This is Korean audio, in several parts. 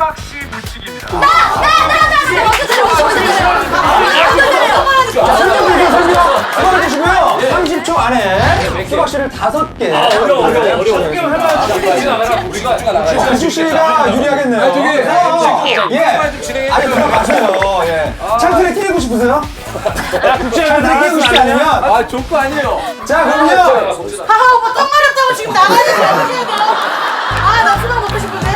수박씨 묻히기입니다. 수고하시고요. 30초 안에 수박 씨를 다섯 개. 어려워 어려워 어려워 구주 씨가 유리하겠네요. 저기 예. 아니 들어가세요. 예. 창틀에 끼고 싶으세요? 창틀에 끼고 싶지 않으면 아 좋고 아니에요 자 그럼요. 하하 오빠 똥 마렵다고 지금 나가야 해야 돼요? 아나 수박 먹고 싶은데?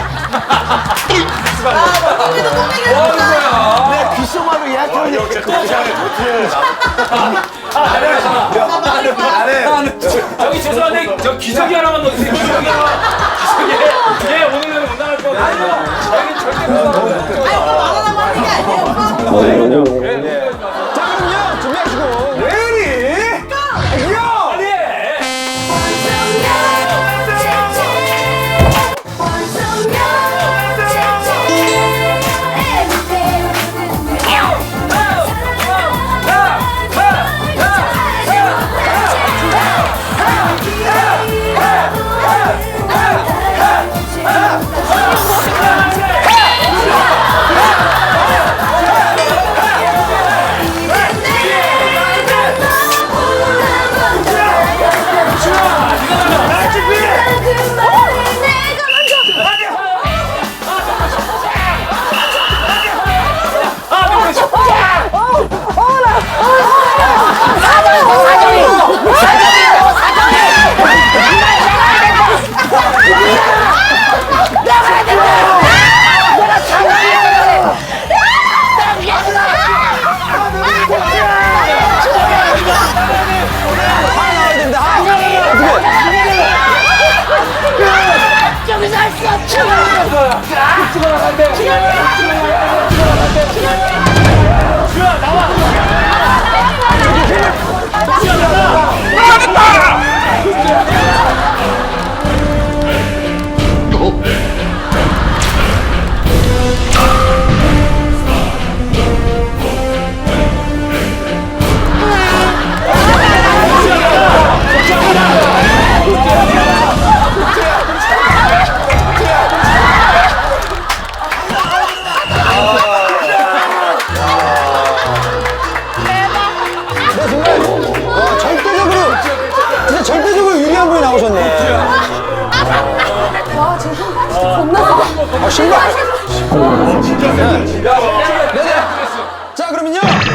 아나 똥에도 똥 먹였어 귓속말로 예약하는 저기 죄송한데 저 기저귀 하나만 넣어주세요 기저귀 하나 기저귀 얘 오늘은 못 나갈 거 같아요 여기 절대 못 나가요 아니 오빠 말하라고 하는 게 아니에요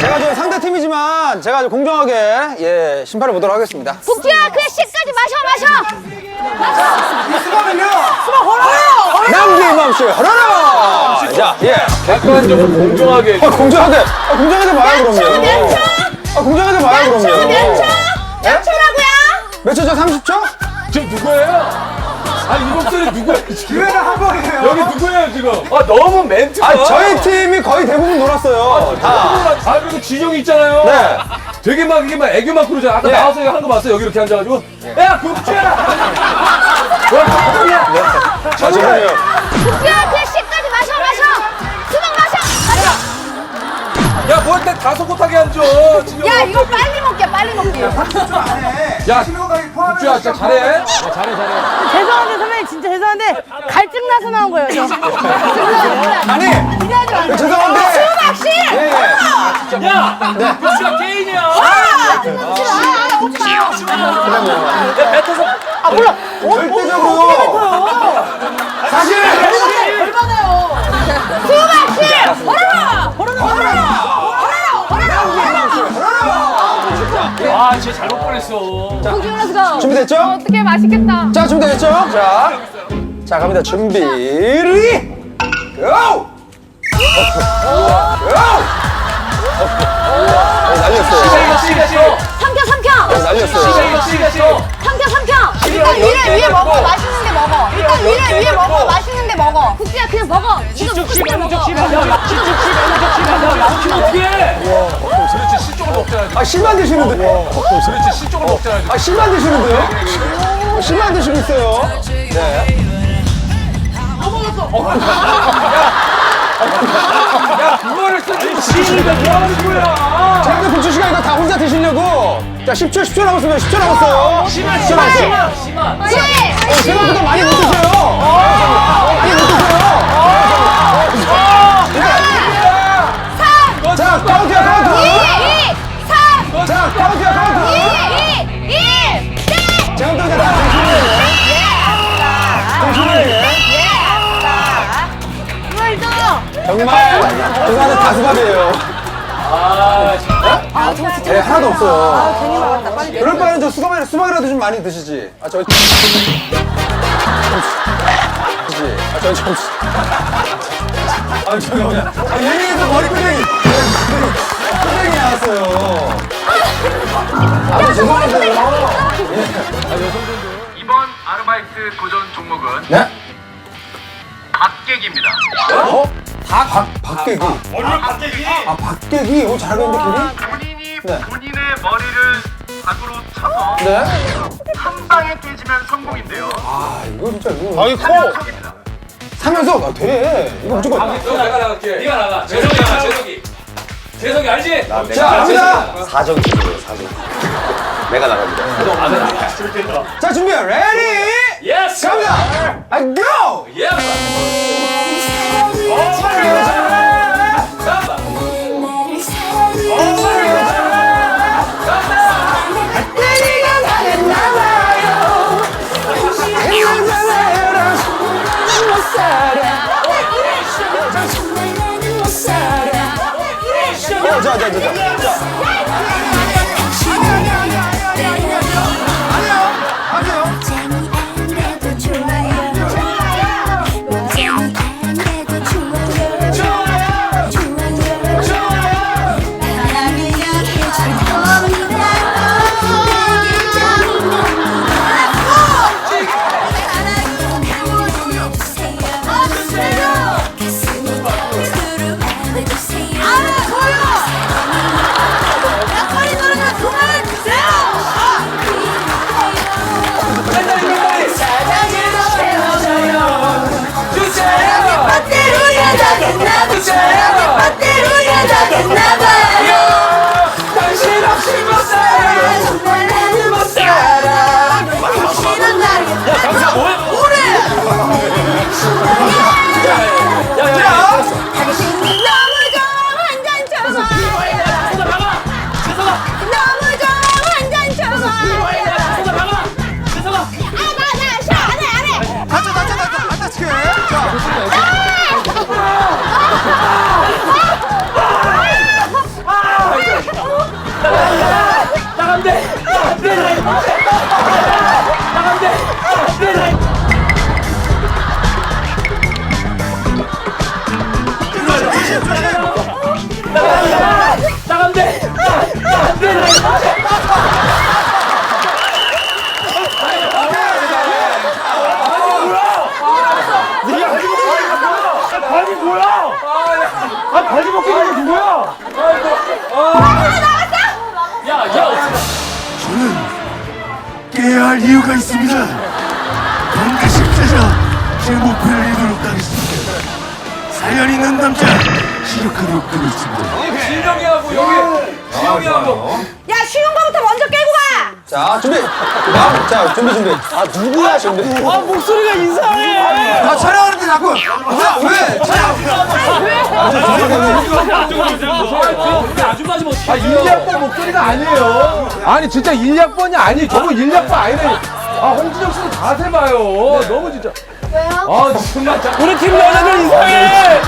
제가 저 상대 팀이지만 제가 아주 공정하게 예 심판해 보도록 하겠습니다. 국주야 그 씨까지 마셔 마셔 수박은요. 수박 허러요. 남기의 맘씨 허러라. 자 예. 객관적으로 공정하게 아, 공정하게 아, 공정하게 봐요 그럼요. 아 공정하게 봐요 그럼요. 몇 초라고요? 몇 초죠? 30초? 저 누구예요? 아니 이 목소리 누구예요 지금? 기회는 한 번이에요. 여기 누구예요 지금? 아 너무 멘트가 아 저희 팀이 거의 대부분 놀았어요. 다. 아 그리고 진영이 있잖아요. 네. 되게 막 이게 막 애교 막 그러잖아. 아까 예. 나와서 하는 거 봤어요? 여기 이렇게 앉아가지고? 야 국주야! 와 국주야 아 저는요. 국주야 그 씨까지 마셔 마셔! 수박 마셔! 마셔 야뭘때 다소 못하게 앉아 진영 야 이거 빨리 먹게 빨리 먹게. 야 국주야 진짜 잘해. 야, 잘해 잘해. 죄송한데 선배님 진짜 죄송한데 갈증 나서 나온 거예요 저. 아니 기대하지 마세요. 죄송한데. 수박 씨! 예, 예. 야 국주가 게임이야. 야 뱉어서 아 몰라. 절대적으로. 사실 아 진짜 잘못 뻔했어 국주 렛츠고 준비됐죠? 어떻게 맛있겠다 자 준비됐죠? 자, 자 갑니다. 준비, 리, 고! 고! 어, 날렸어요. 이거 시계쇼 삼켜 삼켜 날렸어요. 이거 시계쇼 삼켜 삼켜 일단 위에 위에 먹어 일단 위에 위에 먹어. 맛있는데 먹어. 국주야 그냥 먹어. 이거 먹고 싶게 먹어. 어떻게 해? 그렇지 실적을 아, 실만 드시는데? 그렇지 실적을 먹자야지. 아, 실만 드시는데요? 어, 실만 드시고 있어요. 네. 그거를 쓰지 시니까 뭐 하는 거야? 자, 근데 씨가 이거 다 혼자 드시려고. 자, 10초, 10초 남았습니다. 10초 남았어요. 심한 10초 심한 남았어요. 심한 심한 네 어, 생각보다 많이 못 드세요. 많이 못 드세요. 네, 하나도 없어요. 괜히 먹었다. 빨리 내. 그럴 바에는 저 수박이라, 수박이라도 좀 많이 드시지. 아, 저. 드시지. 아, 저, 저. 아, 저기 뭐냐. 아, 예민해서 머리끄댕이. 끄댕이 나왔어요. 아, 저 죄송한데요. 이번 아르바이트 도전 종목은 네? 박객입니다. 어? 박, 박, 박깨기. 아, 박깨기? 오, 잘하겠는데, 걔니? 본인이 네. 본인의 머리를 박으로 쳐서 네? 한 방에 깨지면 성공인데요. 아, 이거 진짜, 이거. 아이 컵입니다. 사면서, 아, 돼. 이거 무조건. 너 나가 나갈게. 네가 나가. 재석이 나가. 재석이. 재석이 알지? 자, 갑니다. 사정 기준으로 사정. 내가 나갑니다. 자, 준비, 레디! 예스. 갑니다! 아, 고! 예스. 잡 나간대. 나간대. 아니 뭐야? 아 바지 벗기 할 이유가 있습니다. 반드시 찾아 제 목표를 이루도록 하겠습니다. 사연 있는 남자 시력하도록 하겠습니다. 진영이하고 여기 지영이하고 야 쉬운 거부터 먼저 깨고 가. 자, 준비. 나, 자, 준비, 준비. 아, 누구야, 준비. 아, 목소리가 이상해. 아, 촬영하는데 자꾸. 자, 왜? 촬영. 아줌마지 뭐 아, 1학번 목소리가 아니에요. 아니, 진짜 1학번이 아니. 저거 1학번 아니네. 아, 홍진영 씨는 자세 봐요. 너무 진짜. 왜요? 아, 정말. 자- 우리 팀 여자들 이상해.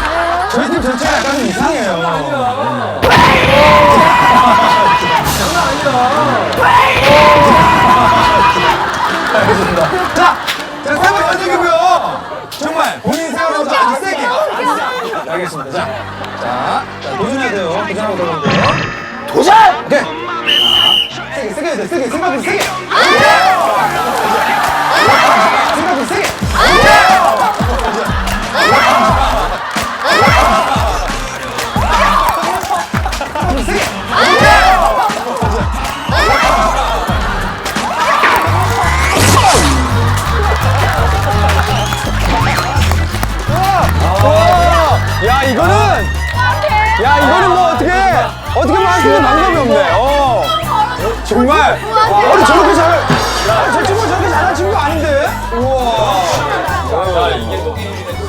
저희 팀 전체가 약간 좀 이상해요. 알겠습니다. 도전! 오케이. 세게, 세게 돼. 세게, 생각보다 세게. 어떻게 말할 수 있는 방법이 없네. 어. 정말 아니 저렇게 잘. 아니, 저 친구 저렇게 잘하는 친구 아닌데. 우와. 자, 이게 또 게임이네.